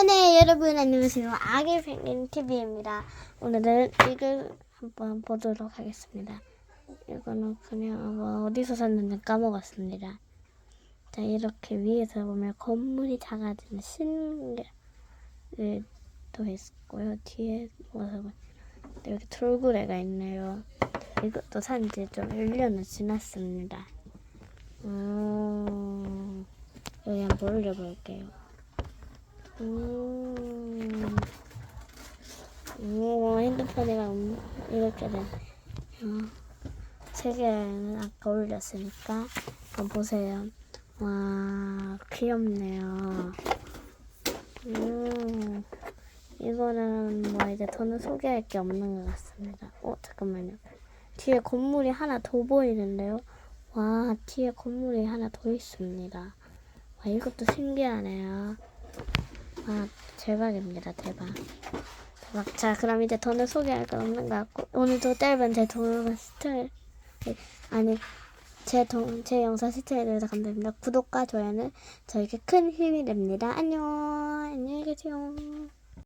네네 여러분 안녕하세요. 아기 펭귄 TV입니다. 오늘은 이걸 한번 보도록 하겠습니다. 이거는 그냥 뭐 어디서 샀는지 까먹었습니다. 자 이렇게 위에서 보면 건물이 작아지는 신기도 있고요. 뒤에 모습은 여기 돌고래가 있네요. 이것도 산지 좀 1년은 지났습니다. 음, 여기 한번 올려볼게요 음, 오, 핸드폰이가 음, 이렇게 된, 어, 세 개는 아까 올렸으니까, 한번 보세요. 와, 귀엽네요. 음, 이거는 뭐 이제 더는 소개할 게 없는 것 같습니다. 어, 잠깐만요. 뒤에 건물이 하나 더 보이는데요. 와, 뒤에 건물이 하나 더 있습니다. 와, 이것도 신기하네요. 아, 대박입니다, 대박. 대박. 자, 그럼 이제 더는 소개할 건 없는 것 같고, 오늘도 짧은 제 동영상 스타일, 아니, 제, 동, 제 영상 시청해 주셔서 감사합니다. 구독과 좋아요는 저에게 큰 힘이 됩니다. 안녕, 안녕히 계세요.